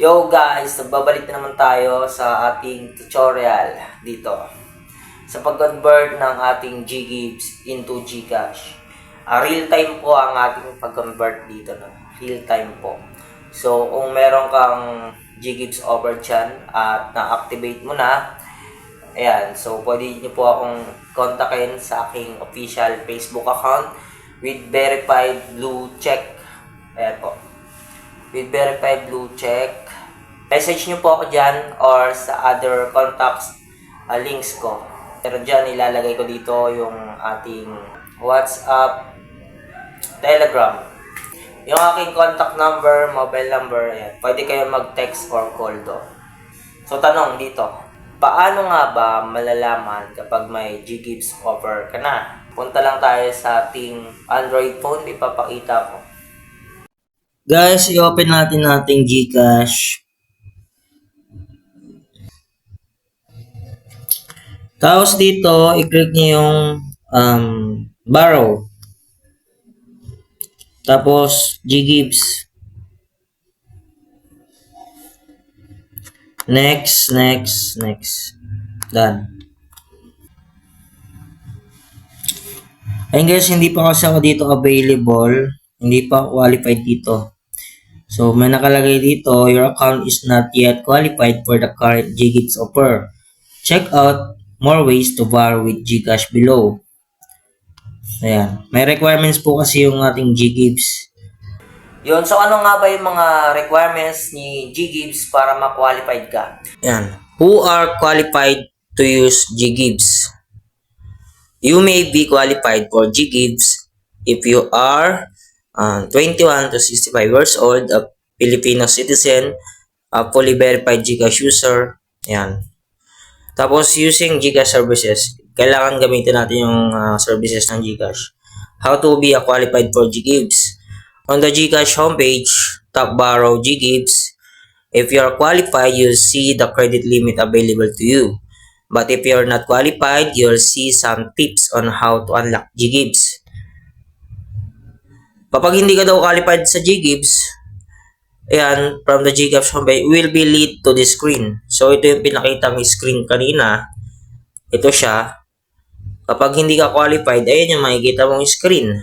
Yo guys, nagbabalik na naman tayo sa ating tutorial dito sa pag-convert ng ating Ggigs into Gcash. Ah, real time po ang ating pag-convert dito. No? Real time po. So, kung meron kang Ggigs over dyan at na-activate mo na, ayan, so pwede niyo po akong kontakin sa aking official Facebook account with verified blue check. Ayan po with verified blue check. Message nyo po ako dyan or sa other contacts uh, links ko. Pero dyan ilalagay ko dito yung ating WhatsApp, Telegram. Yung aking contact number, mobile number, ayan. pwede kayo mag-text or call do. So tanong dito, paano nga ba malalaman kapag may Ggigs offer ka na? Punta lang tayo sa ating Android phone, ipapakita ko. Guys, i-open natin nating Gcash. Tapos dito, i-click niyo yung um, borrow. Tapos, Ggigs. Next, next, next. Done. Ayun guys, hindi pa kasi ako dito available. Hindi pa qualified dito. So, may nakalagay dito, your account is not yet qualified for the current Ggigs offer. Check out more ways to borrow with Gcash below. Ayan. May requirements po kasi yung ating Ggigs. Yun, so ano nga ba yung mga requirements ni Ggigs para ma-qualified ka? Ayan. Who are qualified to use Ggigs? You may be qualified for Ggigs if you are uh, 21 to 65 years old, a Filipino citizen, a fully verified Gcash user. Ayan. Tapos, using Gcash services, kailangan gamitin natin yung uh, services ng Gcash. How to be a qualified for Ggigs. On the Gcash homepage, top borrow Ggigs. If you are qualified, you'll see the credit limit available to you. But if you're not qualified, you'll see some tips on how to unlock Ggigs. Kapag hindi ka daw qualified sa Ggigs, ayan, from the Gcash homepage, will be lead to the screen. So, ito yung pinakita ng screen kanina. Ito siya. Kapag hindi ka qualified, ayan yung makikita mong screen.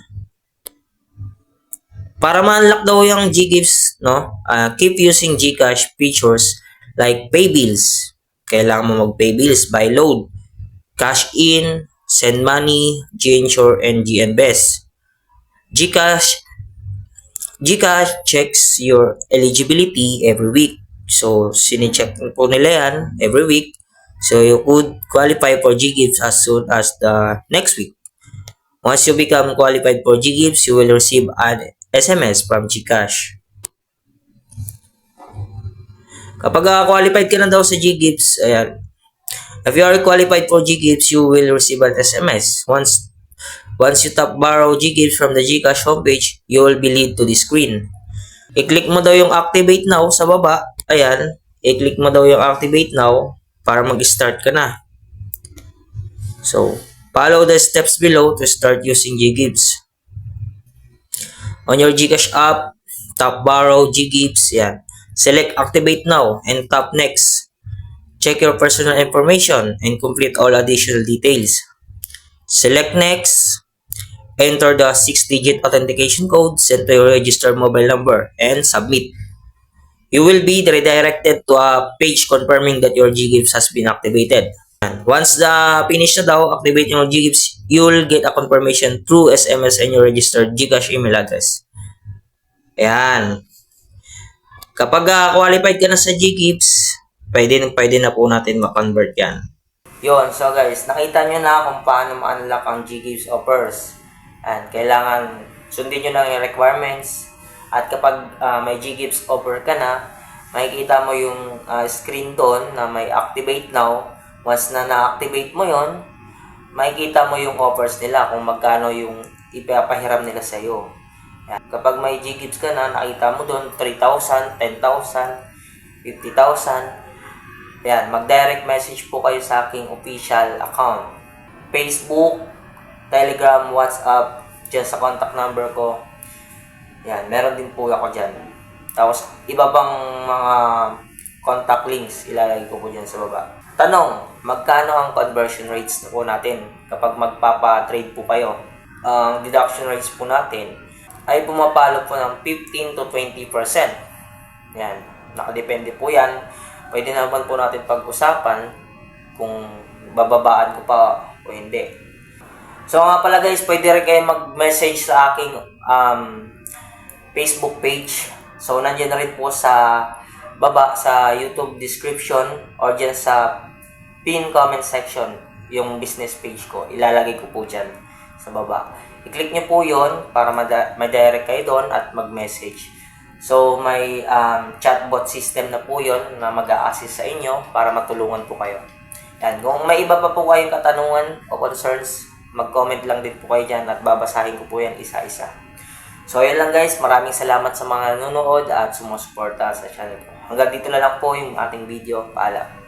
Para ma-unlock daw yung Ggigs, no? Uh, keep using Gcash features like pay bills. Kailangan mo mag-pay bills by load, cash in, send money, GInsure, and GNBest. Gcash Gcash checks your eligibility every week. So, sinicheck po nila yan every week. So, you could qualify for Ggigs as soon as the next week. Once you become qualified for Ggigs, you will receive an SMS from Gcash. Kapag uh, qualified ka na daw sa Ggigs, ayan, if you are qualified for Ggigs, you will receive an SMS. Once Once you tap borrow Ggigs from the Gcash homepage, you will be lead to the screen. I-click mo daw yung activate now sa baba. Ayan. I-click mo daw yung activate now para mag-start ka na. So, follow the steps below to start using Ggigs. On your Gcash app, tap borrow Ggigs. Yan. Select activate now and tap next. Check your personal information and complete all additional details. Select next. Enter the 6-digit authentication code sent to your registered mobile number and submit. You will be redirected to a page confirming that your Ggigs has been activated. Once the finish na daw, activate yung Ggigs, you will get a confirmation through SMS and your registered Gcash email address. Ayan. Kapag uh, qualified ka na sa Ggigs, pwede, pwede na po natin ma-convert yan. Yun, so guys, nakita nyo na kung paano ma-unlock ang Ggigs offers. And kailangan sundin nyo lang yung requirements. At kapag uh, may Ggigs offer ka na, makikita mo yung uh, screen doon na may activate now. Once na na-activate mo yon makikita mo yung offers nila kung magkano yung ipapahiram nila sa iyo. Kapag may Ggigs ka na, nakita mo doon 3,000, 10,000, 50,000. Yan, mag-direct message po kayo sa aking official account. Facebook, Telegram, WhatsApp, dyan sa contact number ko. Yan, meron din po ako dyan. Tapos, iba bang mga contact links ilalagay ko po dyan sa baba. Tanong, magkano ang conversion rates na po natin kapag magpapa-trade po kayo? Ang deduction rates po natin ay pumapalo po ng 15 to 20%. Yan, nakadepende po yan. Pwede naman po natin pag-usapan kung bababaan ko pa o hindi. So nga pala guys, pwede rin kayo mag-message sa aking um, Facebook page. So nandiyan na rin po sa baba sa YouTube description or dyan sa pin comment section yung business page ko. Ilalagay ko po dyan sa baba. I-click nyo po yon para ma-direct kayo doon at mag-message. So may um, chatbot system na po yon na mag assist sa inyo para matulungan po kayo. Yan. Kung may iba pa po kayong katanungan o concerns, mag-comment lang din po kayo dyan at babasahin ko po yan isa-isa. So, yan lang guys. Maraming salamat sa mga nanonood at sumusuporta sa channel ko. Hanggang dito na lang po yung ating video. Paalam.